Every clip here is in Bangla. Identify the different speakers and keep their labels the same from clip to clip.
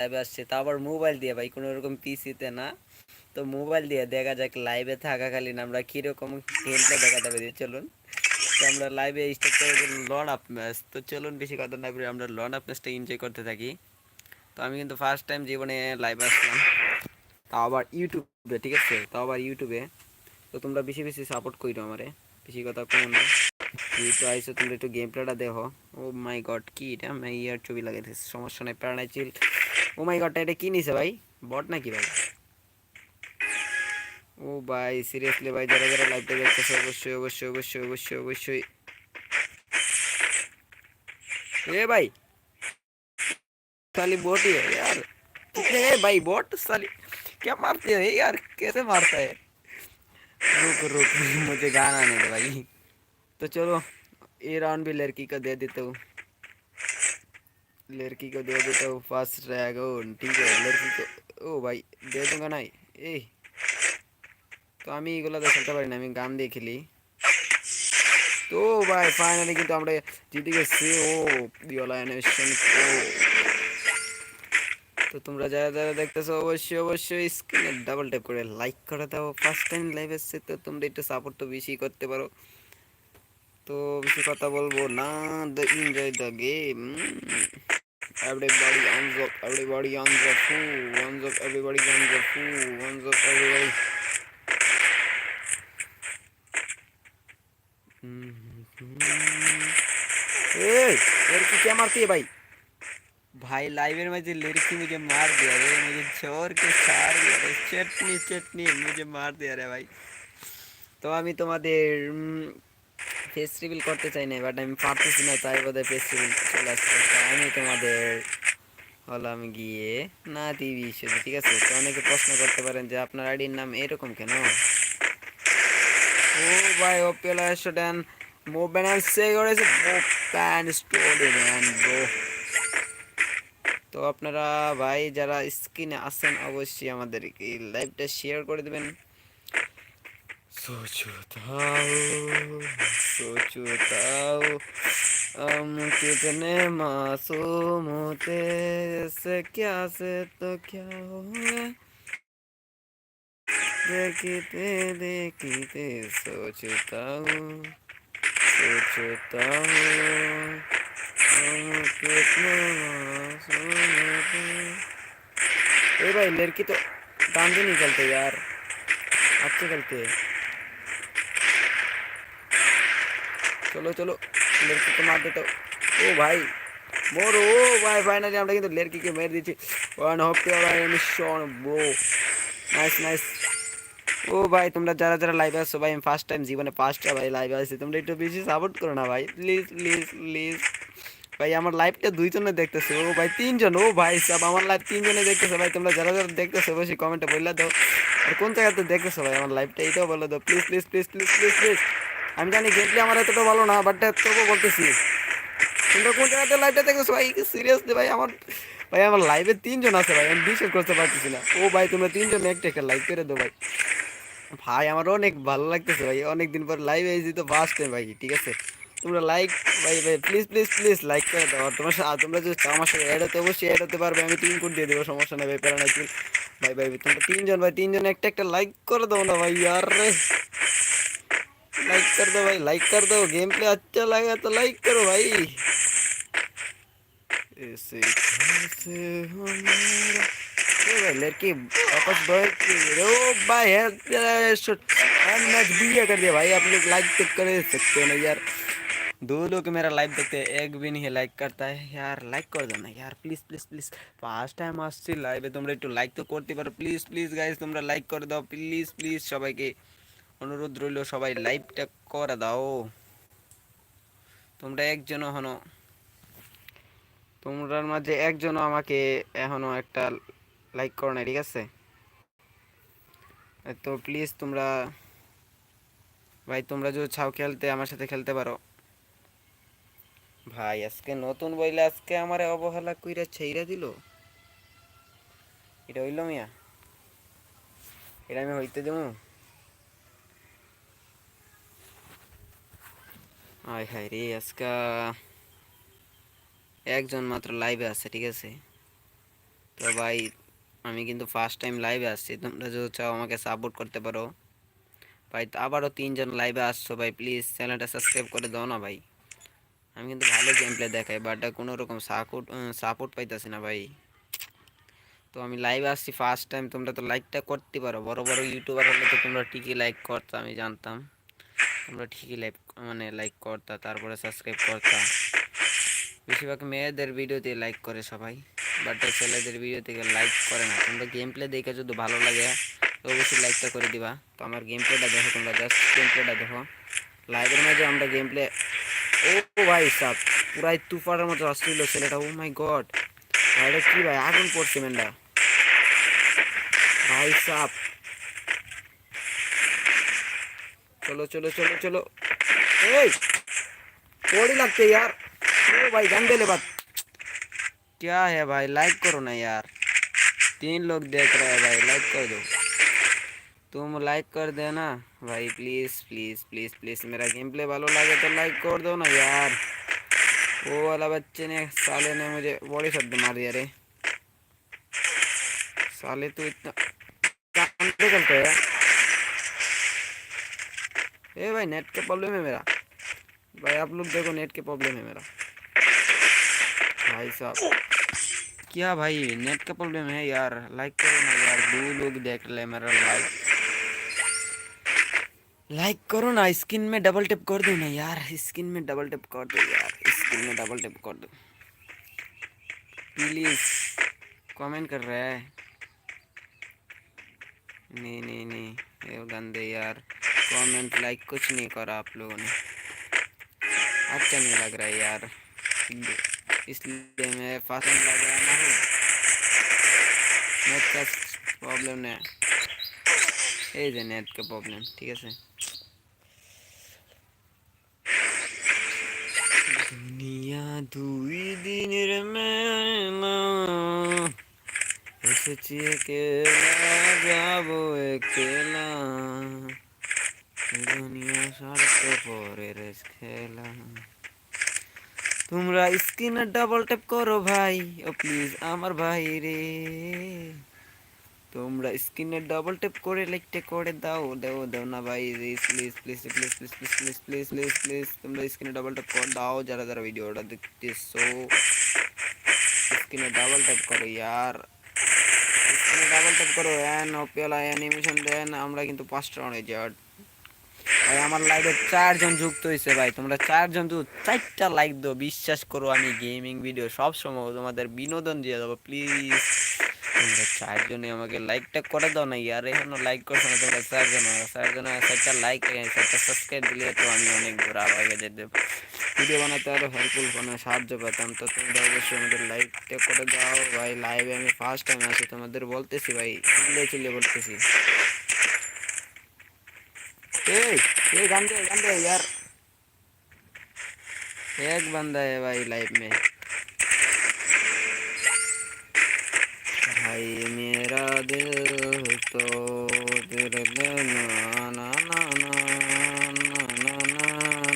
Speaker 1: লাইভে আসছে, তা আবার মোবাইল দিয়ে ভাই, কোনো রকম পিসিতে না। তো মোবাইল দিয়ে দেখা যাক লাইভে থাকাকালীন আমরা কীরকম খেলতে দেখাতে পারি চলুন। তো আমরা লাইভে স্টার্ট করে লন আপ ম্যাচ তো চলুন, বেশি কথা না বলে আমরা লন আপ ম্যাচটা এনজয় করতে থাকি। তো আমি কিন্তু ফার্স্ট টাইম জীবনে লাইভে আসলাম। তাও আবার ইউটিউবে ঠিক আছে? তাও আবার ইউটিউবে তো তোমরা বেশি বেশি সাপোর্ট করো আমারে। বেশি কথা কোনো না। যেহেতু আইসো, তোমরা একটু গেম প্লেটা দেখো। ও মাই গড কি এটা? আমি ইয়ার ছবি লাগাইতেছি, সমস্যা নেই। প্রাণাই চিল ও মাই গডটা এটা কি নিছে ভাই বট নাকি ভাই ও ভাই সিরিয়াসলি ভাই যারা যারা লাইভটা দেখতেছে অবশ্যই অবশ্যই অবশ্যই অবশ্যই অবশ্যই ए भाई साली बोट ही है यार कितने है भाई बोट साली क्या मारते है यार कैसे मारता है रुक रुक मुझे गाना नहीं दे भाई तो चलो ये राउंड भी लड़की को दे देता हूँ लड़की को दे देता हूँ फास्ट ड्रैगन ठीक है लड़की को ओ भाई दे दूंगा ना ए তো আমি এগুলো তো খেলতে পারি না আমি গান দিয়ে খেলি তো ভাই ফাইনালি কিন্তু আমরা জিতে গেছি ও বিওলা অ্যানিমেশন ও তো তোমরা যারা যারা দেখতেছো অবশ্যই অবশ্যই স্ক্রিনে ডাবল ট্যাপ করে লাইক করে দাও ফার্স্ট টাইম লাইভ এসছে তো তোমরা একটু সাপোর্ট তো বেশি করতে পারো তো বেশি কথা বলবো না the enjoy the game everybody on the everybody on the fool on the everybody on the fool on the everybody ए लड़की क्या मारती है भाई भाई लाइव में जो लड़की मुझे मार दिया रे मुझे छोड़ के सार दिया रे चटनी चटनी मुझे मार दिया रे ভাই তো আমি তোমাদের ফেস রিভিল করতে চাই না বাট আমি পারতেছি না, তাই বোধহয় ফেস রিভিল চলে আসছে। আমি তোমাদের হলাম গিয়ে না টিভি শুধু ঠিক আছে? তো অনেকে প্রশ্ন করতে পারেন যে, আপনার আইডির নাম এরকম কেন? ও ভাই ওপিএল স্টুডেন্ট মুভমেন্ট সে করেছে প্যান ম্যান ব্রো তো আপনারা ভাই, যারা স্ক্রিনে আছেন, অবশ্যই আমাদেরকে লাইভটা শেয়ার করে দেবেন। सोचो ताओ सोचो ताओ हम कितने मासूम होते से क्या से तो क्या हो देखते देखते सोचता हूँ सोचता हूँ हम कितने मासूम होते। ए भाई, लड़की तो भी नहीं चलते यार। अच्छे चलते हैं চলো চলো। লড়কিকে মার দিতে ও ভাই মোর ও ভাই ফাইনালি আমরা কিন্তু লড়কিকে মেরে দিচ্ছি ওয়ান হপি ভাই মিশন ব্রো নাইস নাইস ও ভাই, তোমরা যারা যারা লাইভে আসছো ভাই, আমি ফার্স্ট টাইম জীবনে পাঁচটা ভাই লাইভে আসছি তোমরা একটু বেশি সাপোর্ট করো না ভাই। প্লিজ প্লিজ প্লিজ ভাই, আমার লাইভটা দুইজনে দেখতেছে। ও ভাই, তিনজন। ও ভাই, সব আমার লাইভ তিনজনে দেখতেছে। ভাই, তোমরা যারা যারা দেখতেছো, অবশ্যই কমেন্টে বললে দাও। আর কোন জায়গাতে দেখতেছো ভাই, আমার লাইভটা এইটাও বলে দাও। Please please please please please please আমি জানি গেটলি আমার এতটা ভালো না বাট তবুও বলতেছি। তোমরা কোন জায়গাতে লাইটটা দেখেছ ভাই সিরিয়াস ভাই? আমার ভাই, আমার লাইভে তিনজন আছে ভাই, আমি বিশ্বাস করতে পারতেছি না। ও ভাই, তোমরা তিনজন একটা একটা লাইভ করে দেবো ভাই। ভাই, আমার অনেক ভালো লাগতেছে ভাই অনেক দিন পর লাইভ এসেছি তো ফার্স্ট টাইম ভাই, ঠিক আছে? তোমরা লাইক ভাই ভাই প্লিজ প্লিজ প্লিজ লাইক করে দাও। আর তোমার সাথে তোমরা যদি আমার সাথে অ্যাড হতে, অবশ্যই অ্যাড হতে পারবে, আমি তিন কোট দিয়ে দেবো, সমস্যা নেই ভাই, প্যারা ভাই ভাই, তোমরা তিনজন, ভাই, তিনজন একটা একটা লাইক করে দাও না ভাই আর लाइक कर दो भाई लाइक कर दो गेम प्ले अच्छा लगा तो लाइक करो भाई ऐसे कैसे हमारा ओ भाई लड़की वापस बैठ ओ भाई हेड मैच भी कर दिया भाई आप लोग लाइक तो कर सकते हो ना यार दो लोग मेरा लाइव देखते हैं एक भी नहीं लाइक करता है यार लाइक कर दो ना यार please please please first time আসছি লাইভে তোমরা একটু লাইক তো করতে পারো প্লিজ প্লিজ গাইস তোমরা লাইক করে দাও প্লিজ প্লিজ সবাইকে অনুরোধ রইল, সবাই লাইভটা করে দাও। তোমরা একজন হনো। তোমরার মাঝে একজনও আমাকে এখনও একটা লাইক করো না ঠিক আছে? তো প্লিজ তোমরা, ভাই তোমরা যদি ছাও খেলতে, আমার সাথে খেলতে পারো। ভাই আজকে নতুন বইলে আজকে আমার অবহেলা কইরা ছেইরা দিল। এটা হইল মিয়া। এটা আমি হইতে দেবো হায় হায় রে, আজকা একজন মাত্র লাইভে আছে, ঠিক আছে? তো ভাই, আমি কিন্তু ফার্স্ট টাইম লাইভে আসছি, তোমরা যদি চাও আমাকে সাপোর্ট করতে পারো। ভাই, তো আবারও তিনজন লাইভে আসছো ভাই প্লিজ চ্যানেলটা সাবস্ক্রাইব করে দাও না ভাই। আমি কিন্তু ভালো গেম প্লে দেখাই বাট কোনো রকম সাপোর্ট সাপোর্ট পাইতেছি না ভাই। তো আমি লাইভে আসছি ফার্স্ট টাইম তোমরা তো লাইকটা করতে পারো, বড় বড় ইউটিউবার হলে তো তোমরা ঠিকই লাইক করতো আমি জানতাম। তোমরা ঠিকই লাইক মানে লাইক করতা, তারপরে সাবস্ক্রাইব করতা। বেশিরভাগ মেয়েদের ভিডিওতে লাইক করে সবাই বাট ছেলেদের ভিডিও থেকে লাইক করে না। তোমরা গেম প্লে দেখে যদি ভালো লাগে, তো অবশ্যই লাইকটা করে দিবা। তো আমার গেম প্লেটা দেখো তোমরা জাস্ট গেম প্লেটা দেখো লাইভের মাঝে আমরা গেম প্লে ও ভাই সাপ পুরাই তুফানের মতো আসছিল ছেলেটা ও মাই গড ভাইটা কি ভাই, আগুন পড়ছে মেন্ডা ভাই সাপ चलो चलो चलो चलो। थोड़ी लगते यार। भाई गंदे ले बात। क्या है भाई लाइक करो ना यार। तीन लोग देख रहे हैं भाई लाइक कर दो। तुम लाइक कर देना। भाई प्लीज़ प्लीज़ प्लीज़ प्लीज़ मेरा गेम प्ले वालों लगे तो लाइक कर दो ना यार। वो वाला बच्चे ने, साले ने मुझे बड़ी शब्द मार दिया रे। साले तो इतना करते हैं ए भाई नेट का प्रॉब्लम है मेरा। भाई, आप लोग देखो नेट के प्रॉब्लम है मेरा। भाई साहब। क्या भाई नेट का प्रॉब्लम है यार। लाइक करो ना यार, दो लोग देख ले मेरा लाइक लाइक करो ना स्क्रीन में डबल टेप कर दो ना यार। स्क्रीन में डबल टेप कर दो यार। स्क्रीन में डबल टेप कर दो। प्लीज़ कमेंट कर रहा है। नहीं नहीं नहीं। गंदे यार। कमेंट लाइक कुछ नहीं करा आप लोगों ने अच्छा नहीं लग रहा है यार इसलिए मैं फास्ट लग रहा ना हूँ नेट का प्रॉब्लम नहीं এই যে নেট কা প্রবলেম ঠিক আছে দুনিয়া দুই দিনের মেলা এসেছি একলা যাবো একলা দুনিয়া স্বার্থ পরের খেলা। তোমরা স্ক্রিনে ডাবল ট্যাপ করো ভাই। ও প্লিজ আমার ভাই রে। তোমরা স্ক্রিনে ডাবল ট্যাপ করে লাইকটা করে দাও দাও দাও না ভাই please please please please please please please please please তোমরা স্ক্রিনে ডাবল ট্যাপ করে, দাও যারা যারা ভিডিওটা দেখতেছো। স্ক্রিনে ডাবল ট্যাপ করো ইয়ার। ডাবল ট্যাপ করো, এন ওপিওলা অ্যানিমেশন দেন, আমরা কিন্তু পাঁচটা রাউন্ডে যাওয়ার ভাই, আমার লাইভে চারজন যুক্ত হয়েছে ভাই। তোমরা চারজন যুক্ত চারটা লাইক দাও, বিশ্বাস করো আমি গেমিং ভিডিও সব সময় তোমাদের বিনোদন দিয়ে দেবো প্লিজ তোমরা চারজনে আমাকে লাইকটা করে দাও না ইয়ার এখনও লাইক করছ না তোমরা চারজন চারজন চারটা লাইক চারটা সাবস্ক্রাইব দিলে তো আমি অনেক দূর আগে যেতে ভিডিও বানাতে আরও হেল্পফুল কোনো সাহায্য পেতাম, তো তোমরা অবশ্যই আমাদের লাইকটা করে দাও। ভাই লাইভে আমি ফার্স্ট টাইম আছি, তোমাদের বলতেছি ভাই চিল্লে চিল্লে বলতেছি। ए गंदे दे यार एक बंदा है भाई लाइफ में। भाई मेरा दिल तो दिल ना ना ना ना ना ना ना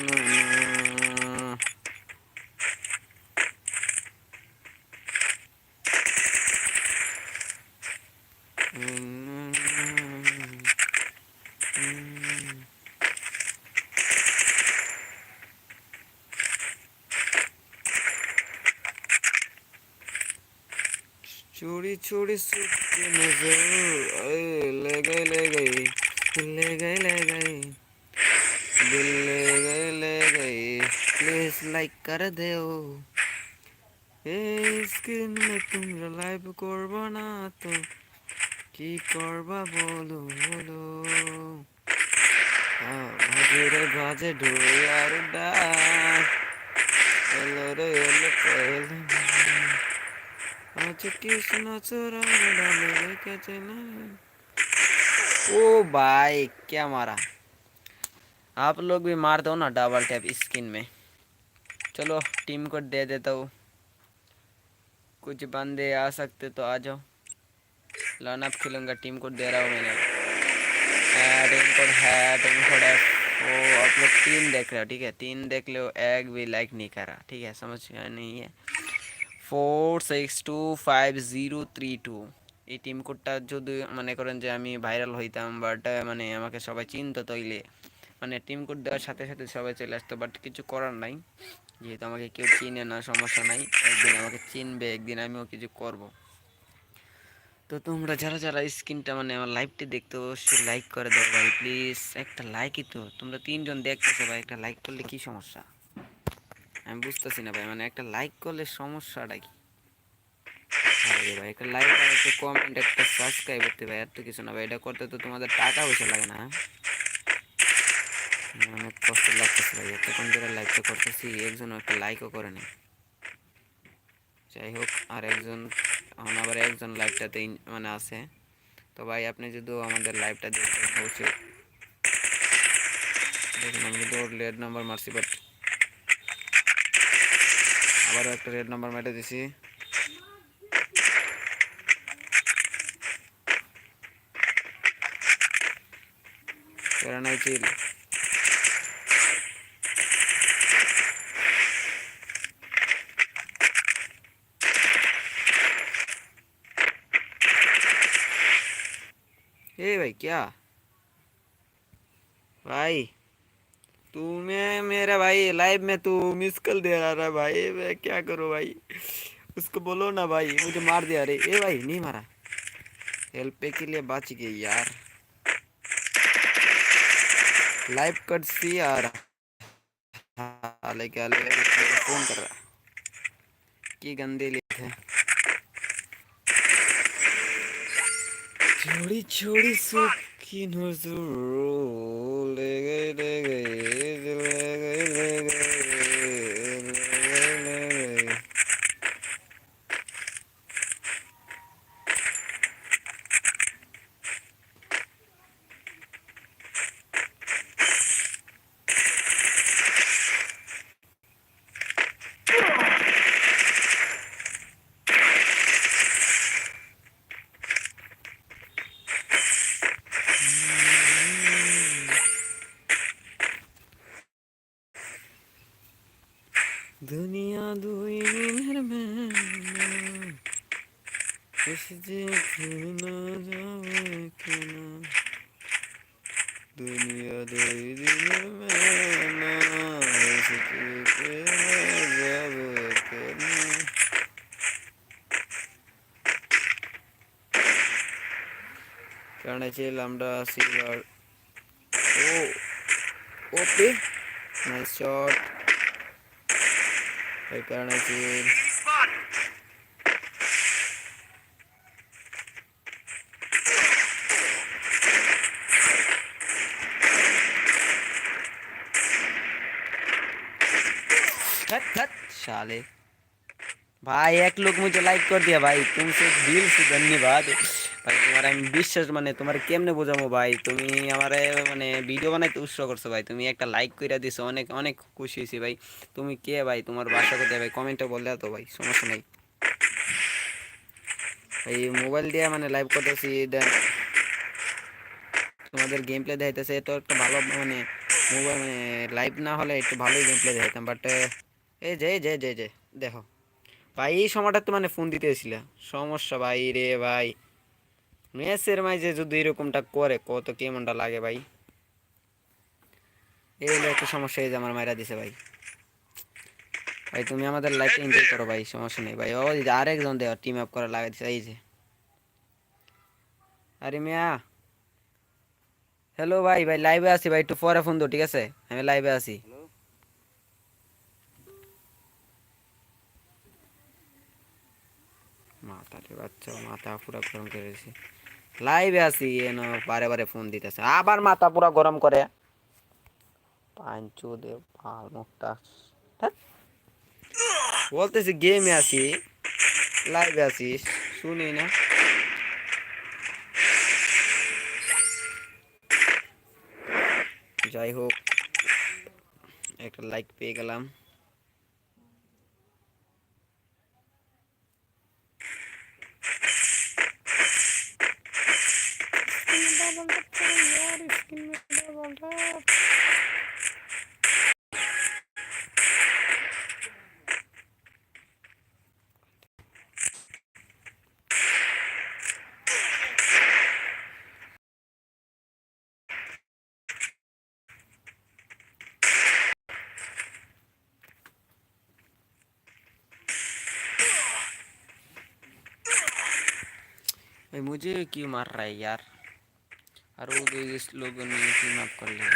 Speaker 1: ना चोरी चोरी सुखी नज़र ए, ले गई ले गई ले गई ले गई दिल ले गई ले गई प्लीज लाइक कर देओ এই স্ক্রিন মে তোমরা লাইভ করবো না তো কি করবা বলো বলো বাজে রে বাজে ঢোল আর ডাক এলো রে এলো এলো आज कृष्ण चुरा डाले लेके चला ओ भाई क्या मारा आप लोग भी मार दो ना डबल टैप स्किन में चलो टीम को दे देता हूँ कुछ बंदे आ सकते तो आ जाओ लॉन अप खेलूंगा टीम कोड दे रहा हूँ मैंने टीम कोड है टीम कोड है वो आप लोग तीन देख रहे हो ठीक है तीन देख लो एक भी लाइक नहीं करा ठीक है समझ में नहीं है four six two five zero three two এই টিম কোডটা যদি মনে করেন যে আমি ভাইরাল হইতাম বাট মানে আমাকে সবাই চিনতো তৈলে মানে টিম কোড দেওয়ার সাথে সাথে সবাই চলে আসতো বাট কিছু করার নাই যেহেতু আমাকে কেউ চিনে না, সমস্যা নাই। একদিন আমাকে চিনবে, একদিন আমিও কিছু করব। তো তোমরা যারা যারা স্ক্রিনটা মানে আমার লাইভটি দেখতে অবশ্যই লাইক করে দাও ভাই, প্লিজ। একটা লাইকই তো। তোমরা তিনজন দেখতেছো ভাই, একটা লাইক করলে কি সমস্যা? আমি বুঝতেছি না ভাই মানে একটা লাইক করলে সমস্যাটা কি? ভাই, একটা লাইক একটা কমেন্ট একটা সাবস্ক্রাইব করতে ভাই, এত কিছু না ভাই, এটা করতে তো তোমাদের টাকা পয়সা লাগে না অনেক কষ্ট লাগতেছে ভাই এতক্ষণ ধরে লাইকটা করতেছি একজন একটা লাইকও করে নেই যাই হোক আর একজন এখন আবার একজন লাইভটাতে মানে আছে তো ভাই আপনি যদি আমাদের লাইভটা দেখতে অবশ্যই দেখুন আমি কিন্তু ওর রেড নাম্বার মারছি বাট আবারও একটা রেড নাম্বার মেটে দিছি প্যারা নাই क्या? भाई तुम्हें मेरा भाई लाइव में तू मिस कॉल दे रहा है भाई। मैं क्या करूँ भाई? उसको बोलो ना भाई, मुझे मार दिया। अरे, ए भाई, नहीं मारा। हेल्प के लिए बच गई यार। लाइव कट सी आ रहा। लेके फ़ोन कर रहा। की गंदे लिए छोड़ी ছড়ি ছড়ি সুখী নজর লেগে লেগে এসে না যাবে কেন। দুনিয়া দুই দিনের মেলা এসে যাবে কেন। আমরা সিলভার। ও ওপে নাইস শট এই কারণে ছিল हट हट साले भाई एक लोग मुझे लाइक कर दिया भाई तुमसे दिल से धन्यवाद ভাই তোমার আমি বিশ্বাস মানে তোমার কেমনে বোঝাবো ভাই তুমি আমারে মানে ভিডিও বানাইতে উৎসাহ করছো ভাই তুমি একটা লাইক কইরা দিছো অনেক অনেক খুশি হয়েছি ভাই তুমি কে ভাই তোমার বাসা কোথায় ভাই কমেন্টে বললে তো ভাই সমস্যা নাই এই মোবাইল দিয়ে মানে লাইভ করতেছি দেন তোমাদের গেম প্লে দেখাইতেছে তো একটা ভালো মানে মোবাইল মানে লাইভ না হলে একটু ভালোই গেম প্লে দেখাইতাম বাট এই যে যে যে যে, দেখো। ভাই, এই সময়টা তো মানে ফোন দিতে সমস্যা, ভাই, রে, ভাই। মেসের মাঝে যদি এরকমটা করে, কত কেমনটা লাগে, ভাই। এই হলো একটা সমস্যা, এই যে আমার মায়েরা দিছে, ভাই। ভাই, তুমি আমাদের লাইফে এনজয় করো, ভাই, সমস্যা নেই, ভাই। ও যে আরেকজন দেওয়া টিম আপ করা লাগাই দিছে, এই যে। আরে মিয়া। হ্যালো ভাই ভাই লাইভে আছি, ভাই, একটু পরে ফোন দো, ঠিক আছে? আমি লাইভে আছি। মাথাতে বাচ্চা, মাথা পুরো গরম লাইভে আছি, এন বারে বারে ফোন দিতেছে। আবার মাথা পুরো গরম করে। পাঞ্চু দে ভালো মুখটা বলতেছি গেমে আছি লাইভে আছি, শুনি না। যাই হোক, একটা লাইক পেয়ে গেলাম। भाई मुझे क्यों मार रहा है यार? और वो दो इस लोगों ने टीम अप कर लिया।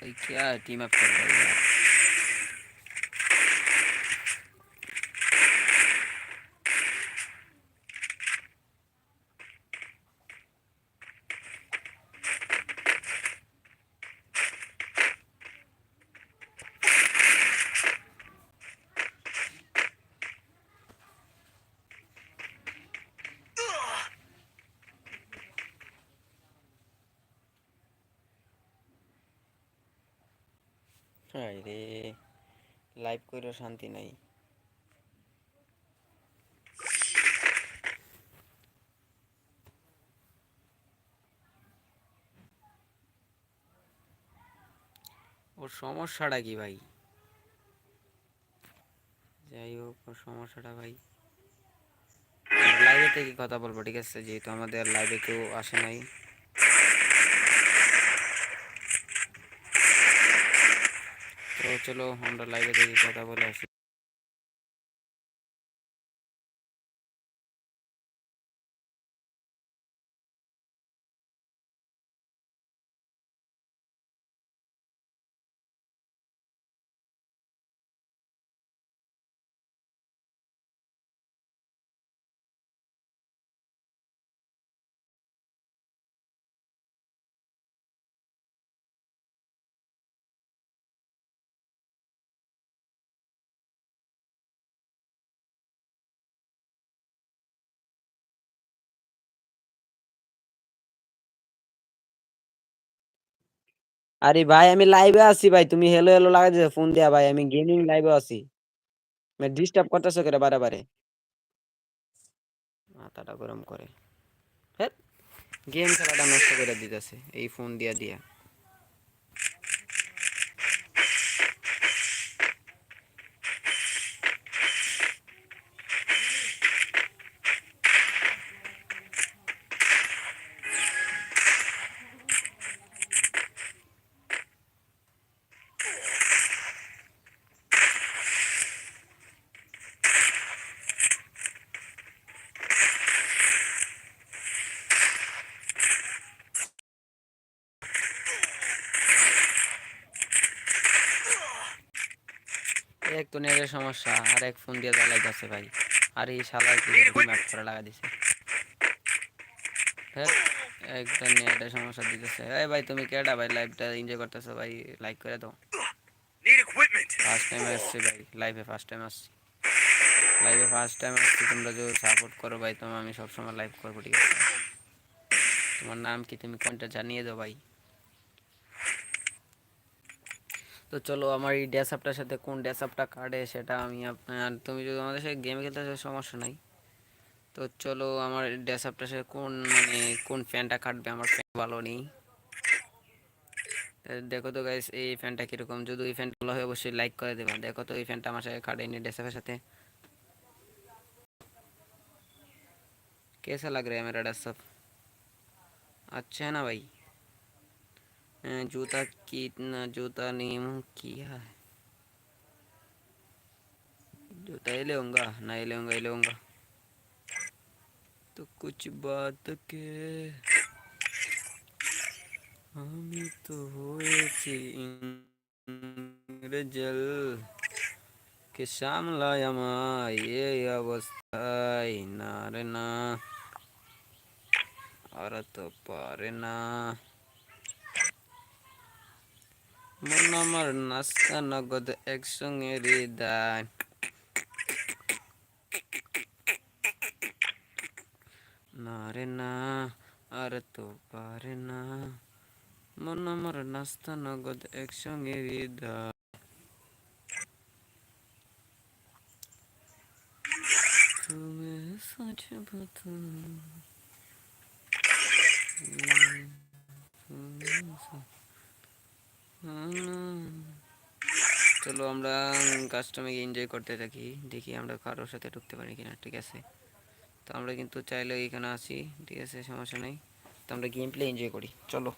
Speaker 1: भाई क्या टीम अप कर रहा है यार? রে লাইভ কইরও শান্তি নাই। ওর সমস্যাটা কি ভাই? যাই হোক, ওর সমস্যাটা ভাই। লাইভে থেকে কথা বলব, ঠিক আছে? যেহেতু আমাদের লাইভে কেউ আসে নাই। তো চলো আমরা লাইভে দেখি কথা বলে আসি। আরে ভাই, আমি লাইভে আছি ভাই। তুমি হেলো হেলো লাগাই দিছো ফোন দিয়া ভাই। আমি গেমিং লাইভে আছি। মানে ডিস্টার্ব করতেছো কেন বারে বারে মাথাটা গরম করে। হ্যাঁ গেম খেলাটা নষ্ট করে দিতেছে, এই ফোন দিয়া দিয়া। এক তো নেটের সমস্যা আর এক ফোন দিয়ে জ্বালাইতেছে ভাই। আর এই শালায় কি ম্যাপ করে লাগা দিছে? হ্যাঁ একদম নেটের সমস্যা দিতেছে। এই ভাই তুমি কেডা ভাই লাইভটা এনজয় করতেছো ভাই? লাইক করে দাও. ফার্স্ট টাইম আসছি ভাই লাইভে ফার্স্ট টাইম আসছি। লাইভে ফার্স্ট টাইম আসছি তোমরা যদি সাপোর্ট করো ভাই তোমার আমি সবসময় লাইভ করব ঠিক আছে? তোমার নাম কি? তুমি কোনটা জানিয়ে দাও ভাই। তো চলো আমার এই ড্যাসআপটার সাথে কোন ড্যাসআপটা কাটে সেটা আমি আপনার তুমি যদি আমাদের সাথে গেম খেলতে চাও সমস্যা নাই তো চলো আমার ড্যাসআপটার সাথে কোন মানে কোন ফ্যানটা কাটবে আমার ফ্যান ভালো নেই তো দেখো তো গাইস এই ফ্যানটা কীরকম যদি এই ফ্যানটা ভালো হয় অবশ্যই লাইক করে দেবা দেখো তো এই ফ্যানটা আমার সাথে কাটেনি ড্যাসআপের সাথে कैसा लग रहा है मेरा डसअप अच्छा है ना भाई अ, जूता कितना जूता नेम किया है। जूता ही लेगा नहीं लेगा, ही लेगा। तो कुछ बात के हम तो होए थी इंग्रजल के सामलाया माँ ये नारे ना और तो पारे ना। মন আমার নাস্তা নগদ একসঙ্গে হৃদয় না রে না আর তো পারে না মন আমার নাস্তা নগদ একসঙ্গে হৃদয় তুমি সচ বতো চলো আমরা কাস্টমে এনজয় করতে থাকি। দেখি আমরা কারোর সাথে ঢুকতে পারি কিনা, ঠিক আছে? তো আমরা কিন্তু চাইলে এখানে আসি ঠিক আছে? সমস্যা নেই। তো আমরা গেম প্লে এনজয় করি। চলো।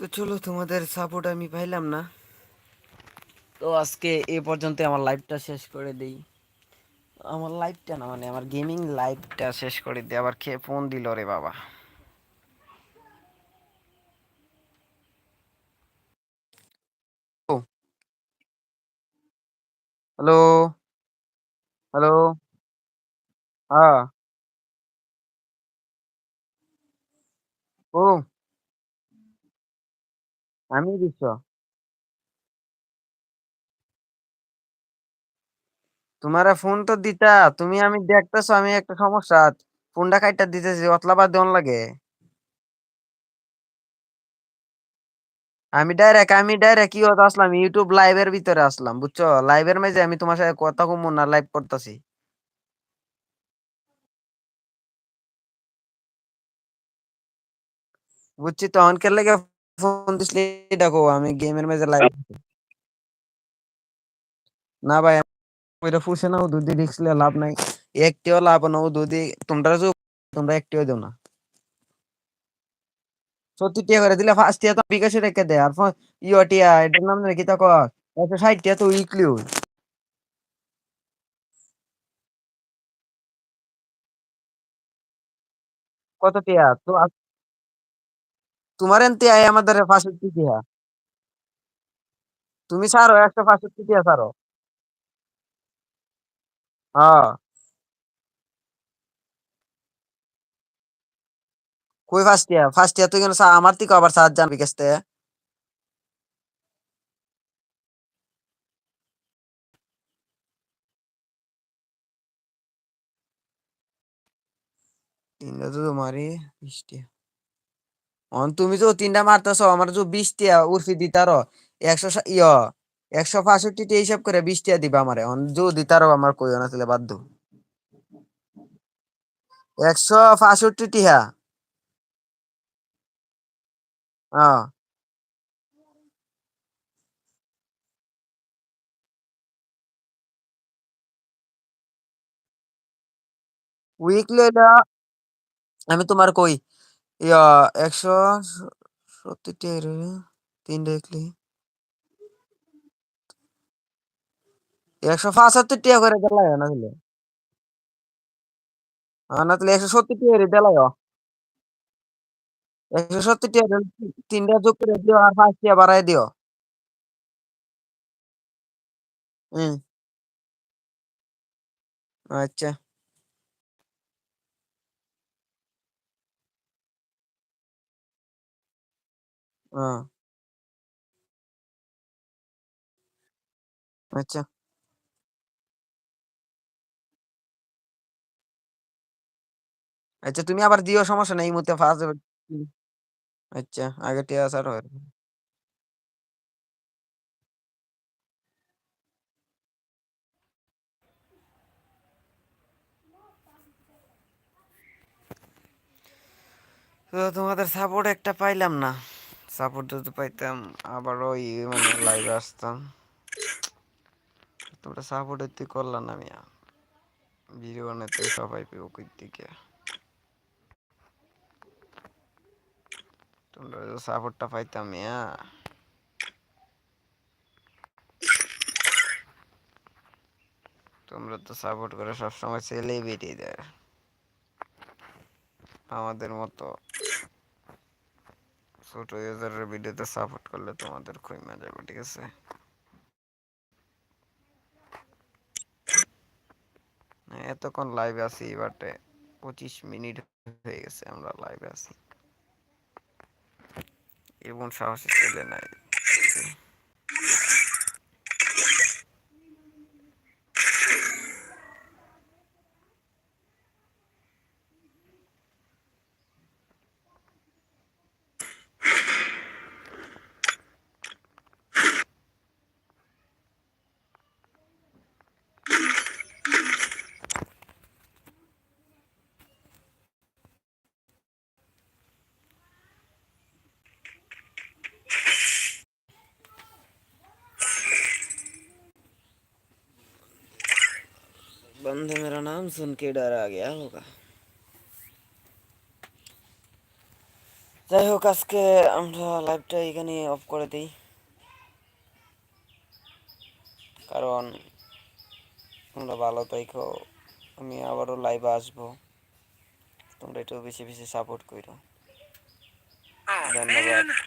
Speaker 1: তো চলো তোমাদের সাপোর্ট আমি পাইলাম না। তো আজকে এ পর্যন্ত আমার লাইভটা শেষ করে দেই। আমার লাইভটা না মানে আমার গেমিং লাইভটা শেষ করে দিই। আবার খেয়ে ফোন দিল রে বাবা। হ্যালো হ্যালো হ্যাঁ ও আমি দিচ্ছ তোমারে ফোন তো দিতা, তুমি আমি দেখতেছো, আমি একটা সমস্যা, ফোনটা কাইটা দিতেছি অতলাবার দেন লাগে। আমি ডাইরেক্ট আমি ডাইরেক্ট কি হতে আসলাম ইউটিউব লাইভের ভিতরে আসলাম, বুঝছ? লাইভের মাঝে আমি তোমার সাথে কথা কম না লাইভ করতেছি। বুঝছি তখন কে লেগে ফোন দিসলি দেখো, আমি গেমের মাঝে লাইভ না ভাই ওইটা ফুসে না ও দুধি রিক্স লাভ নাই। একটিও লাভ না, ও দুধি তোমরা যে তোমরা একটিও দেও না। সত্যি টিয়া করে দিলে ফার্স্ট টিয়া তো বিকাশে রেখে দেয় আর ইয় টিয়া এটার নাম নাকি তা কর ষাট টিয়া তো উইকলি ওই। কত টিয়া তো তোমার এনতে আয় আমাদের ফাঁসিটি টিয়া তুমি ছাড়ো, একশো পাঁচষট্টি টিয়া ছাড়ো। হ্যাঁ। কই ফার্স্ট টিয়া ফার্স্ট টিয়া তুই কেন সা- আমার থেকে আবার সাহায্য জানবি কাছতে তিনটা তো তোমারই বিশ টিয়া অন, তুমি তো তিনটা মারতেছো, আমার যে বিশ টিয়া উর্ফি দিতারো। একশো ইয়, একশো পাঁচষট্টি টিয়া হিসাব করে বিশ টিয়া দিবা আমারে। অন, যে দিতারো আমার কইও না তাহলে বাধ্য একশো পাঁচষট্টি টিহা হ্যাঁ উইকলি আমি তোমার কই ইয়া একশো তিনটা উইকলি একশো পঁচাত্তর টিয়া করে দিলাই না তাহলে হ্যাঁ, না তাহলে একশো সত্তর দিলাই একশো সত্তর তিনটা যোগ করে দিও আর পাঁচ টিয়া বাড়াই দিও। হুম আচ্ছা। আচ্ছা আচ্ছা তুমি আবার দিও সমস্যা নেই মুহূর্তে ফার্স্ট আচ্ছা আগে টিয়া আসার হয় তো তোমাদের সাপোর্ট একটা পাইলাম না। সাপোর্ট যদি পাইতাম আবার ওই মানে লাইভে আসতাম। তোমরা সাপোর্ট এতে করলাম না মিয়া। বানাতে সবাই পেও কই দিকে তোমরা সাপোর্টটা পাইতাম মিয়া। তোমরা তো সাপোর্ট করে সবসময় সেলিব্রিটি দেয় আমাদের মতো। ছোট ইউজারের ভিডিওতে সাপোর্ট করলে তোমাদের খুইমা যাবে ঠিক আছে? এতক্ষণ লাইভে আছি বাটে পঁচিশ মিনিট হয়ে গেছে আমরা লাইভে আছি। এবং সাহসী ছেলে নাই। बंदे मेरा नाम सुन के डर आ गया होगा যাই হোক আজকে আমরা লাইভটা এখানে অফ করে দিই কারণ তোমরা ভালো থাইকো আমি আবারও লাইভে আসবো তোমরা একটু বেশি বেশি সাপোর্ট করো
Speaker 2: Oh
Speaker 1: ধন্যবাদ
Speaker 2: man.